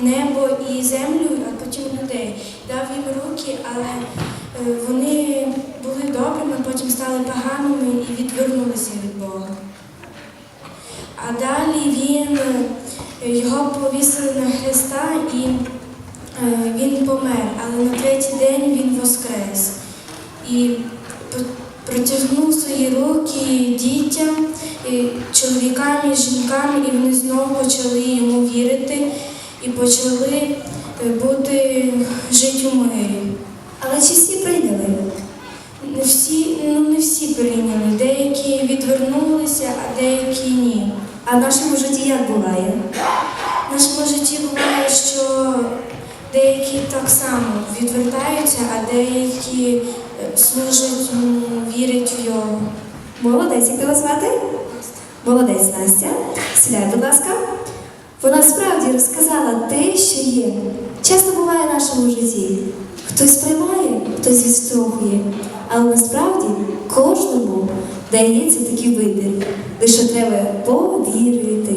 небо і землю, а потім людей. Дав їм руки, але е, вони були добрими, потім стали поганими і відвернулися від Бога. А далі він е, його повісили на хреста і е, він помер, але на третій день він воскрес і протягнув свої руки дітям, чоловікам і жінкам, і вони знову почали йому вірити і почали е, бути жити у мирі. Але чи всі прийняли? Не всі, ну не всі прийняли, деякі відвернулися, а деякі ні. А в нашому житті як буває? В нашому житті буває, що деякі так само відвертаються, а деякі служать, м, вірять в його. Молодець, як тебе звати? Молодець Настя. Сідай, будь ласка. Вона справді розказала те, що є. Часто буває в нашому житті. Хтось приймає, хтось відштовхує. Але насправді кожному дається такий вибір. Лише треба повірити.